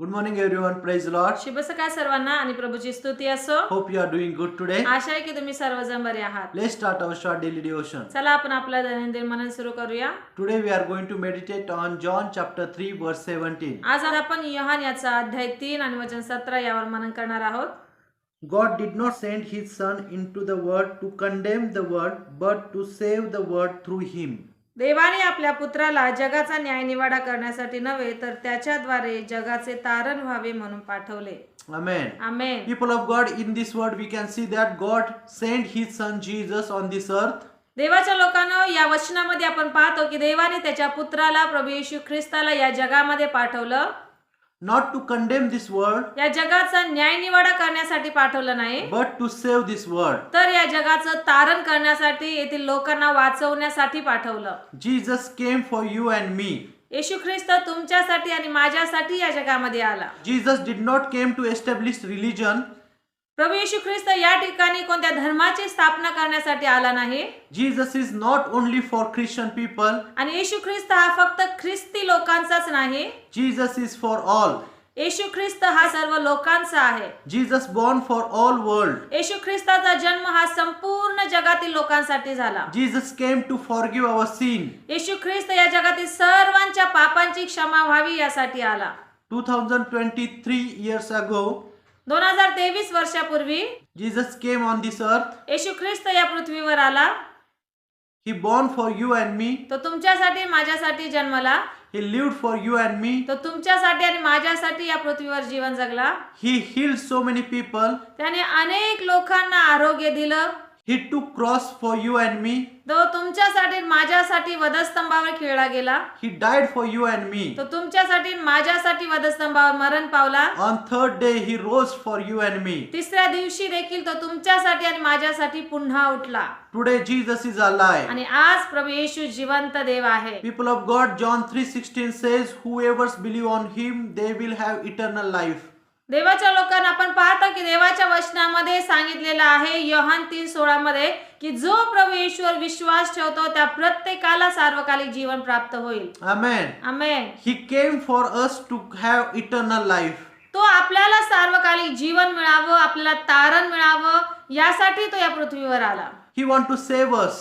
Good morning everyone praise lord शुभ सकाळ सर्वांना आणि प्रभूची स्तुती असो. Hope you are doing good today आशा आहे की तुम्ही सर्वजण बरे आहात. Let's start our short daily devotion चला आपण आपला दैनंदिन मनन सुरू करूया. Today we are going to meditate on John chapter 3 verse 17 आज आपण यहान याचा अध्याय 3 आणि वचन 17 यावर मनन करणार आहोत. God did not send his son into the world to condemn the world but to save the world through him देवाने आपल्या पुत्राला जगाचा न्याय निवाडा करण्यासाठी नव्हे तर त्याच्याद्वारे जगाचे तारण व्हावे म्हणून पाठवले. Amen. Amen People of God, in this word we can see that God sent his Son Jesus on this earth. देवाच्या लोकांना या वचनामध्ये आपण पाहतो की देवाने त्याच्या पुत्राला प्रभू येशू ख्रिस्ताला या जगामध्ये पाठवलं. Not to condemn this world, या जगाचा न्याय निवाडा करण्यासाठी पाठवलं नाही but to save this world. तर या जगाचं तारण करण्यासाठी येथील लोकांना वाचवण्यासाठी पाठवलं Jesus came for you and me. येशू ख्रिस्त तुमच्यासाठी आणि माझ्यासाठी या जगामध्ये आला Jesus did not came to establish religion. प्रभू येशू ख्रिस्त या ठिकाणी कोणत्या धर्माची स्थापना करण्यासाठी आला नाही Jesus is not only for Christian people. आणि येशू ख्रिस्त हा फक्त ख्रिस्ती लोकांचाच नाही Jesus is for all. येशू ख्रिस्त हा सर्व लोकांचा आहे Jesus born for all world. येशू ख्रिस्ताचा जन्म हा संपूर्ण जगातील लोकांसाठी झाला Jesus came to forgive our sin. येशू ख्रिस्त या जगातील सर्वांच्या पापांची क्षमा व्हावी यासाठी आला 2023 years ago, दोन हजार तेवीस वर्षापूर्वी Jesus came on this earth. येशू ख्रिस्त या पृथ्वीवर आला He born for you and me. तो तुमच्यासाठी माझ्यासाठी जन्मला He lived for you and me. तो तुमच्यासाठी आणि माझ्यासाठी या पृथ्वीवर जीवन जगला He healed so many people. त्याने अनेक लोकांना आरोग्य दिलं he to cross for you and me तो तुमच्यासाठी माझ्यासाठी वधस्तंभावर खेळला गेला. He died for you and me तो तुमच्यासाठी माझ्यासाठी वधस्तंभावर मरण पावला. On third day he rose for you and me तिसऱ्या दिवशी देखील तो तुमच्यासाठी आणि माझ्यासाठी पुन्हा उठला. टुडे जी जसी झालाय आणि आज प्रभू येशू जिवंत देव आहे. People of God John three sixteen says whoever believe on him they will have eternal life देवाच्या लोकांना आपण पाहतो की देवाच्या वचनामध्ये सांगितलेलं आहे योहान तीन सोळा मध्ये की जो प्रभू येशूवर विश्वास ठेवतो त्या प्रत्येकाला सार्वकालिक जीवन प्राप्त होईल Amen. Amen He came for us to have eternal life. तो आपल्याला सार्वकालिक जीवन मिळावं आपल्याला तारण मिळावं यासाठी तो या पृथ्वीवर आला He want to save us.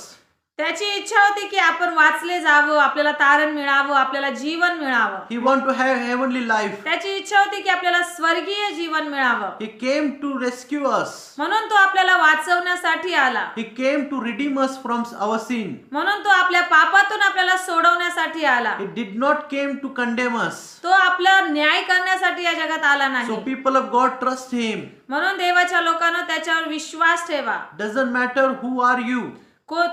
त्याची इच्छा होती की आपण वाचले जावं आपल्याला तारण मिळावं आपल्याला जीवन मिळावं He want to have heavenly life. त्याची इच्छा होती की आपल्याला स्वर्गीय जीवन मिळावं He came to rescue us. म्हणून तो आपल्याला वाचवण्यासाठी आला He came to redeem us from our sin. म्हणून तो आपल्या पापातून आपल्याला सोडवण्यासाठी आला He did not came to condemn us. तो आपला न्याय करण्यासाठी या जगात आला So नाही people of God trust him. म्हणून देवाच्या लोकांना त्याच्यावर विश्वास ठेवा Doesn't matter who are you.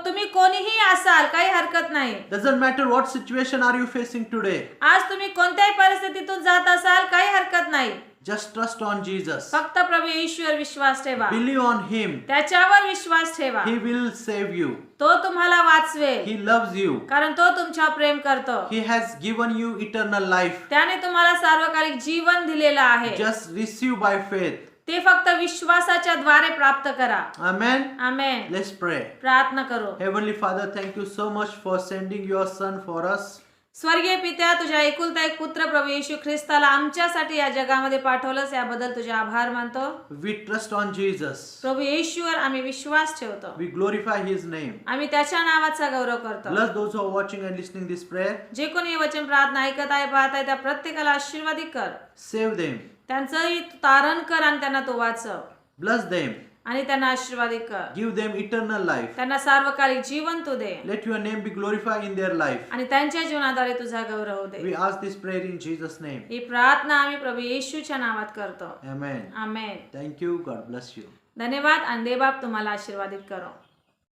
तुम्ही कोणीही असाल काही हरकत नाही. Doesn't matter what situation are you facing today आज तुम्ही कोणत्याही परिस्थितीतून जात असाल काही हरकत नाही. जस्ट ट्रस्ट ऑन जीजस फक्त प्रभू ईश्वर विश्वास ठेवा. बिलीव्ह ऑन हिम त्याच्यावर विश्वास ठेवा. ही विल सेव्ह यू तो तुम्हाला वाचवे ही लव्ह यू कारण तो तुमच्या प्रेम करतो. He has given you eternal life त्याने तुम्हाला सार्वकालिक जीवन दिलेलं आहे. जस्ट रिसीव्ह बाय फेथ ते फक्त विश्वासाच्या द्वारे प्राप्त करा. अमेन आमेन लेट्स प्रे प्रार्थना करू. Heavenly father thank you so much for sending your son for us स्वर्गीय पित्या तुझ्या एकुलता एक पुत्र प्रभू येशू ख्रिस्ताला आमच्यासाठी या जगामध्ये पाठवलंस याबद्दल तुझे आभार मानतो We trust on Jesus. प्रभू येशूवर आम्ही विश्वास ठेवतो We glorify His name. आम्ही त्याच्या नावाचा गौरव करतो Bless those who are watching and listening this prayer. जे कोणी हे वचन प्रार्थना ऐकत आहे पाहत आहे त्या प्रत्येकाला आशीर्वादित कर Save them. त्यांचंही तारण कर आणि त्यांना तो वाचव Bless them. आणि त्यांना आशीर्वाद गिव्ह देम इटर्नल लाईफ त्यांना सार्वकालिक जीवन तू दे. Let your name be glorify in their life आणि त्यांच्या जीवनाद्वारे तुझा गौरव दे. We ask this prayer in Jesus name ही प्रार्थना आम्ही प्रभू येशूच्या नावात करतो. Amen amen thank you God bless you धन्यवाद. आणि देवाप तुम्हाला आशीर्वादित करू.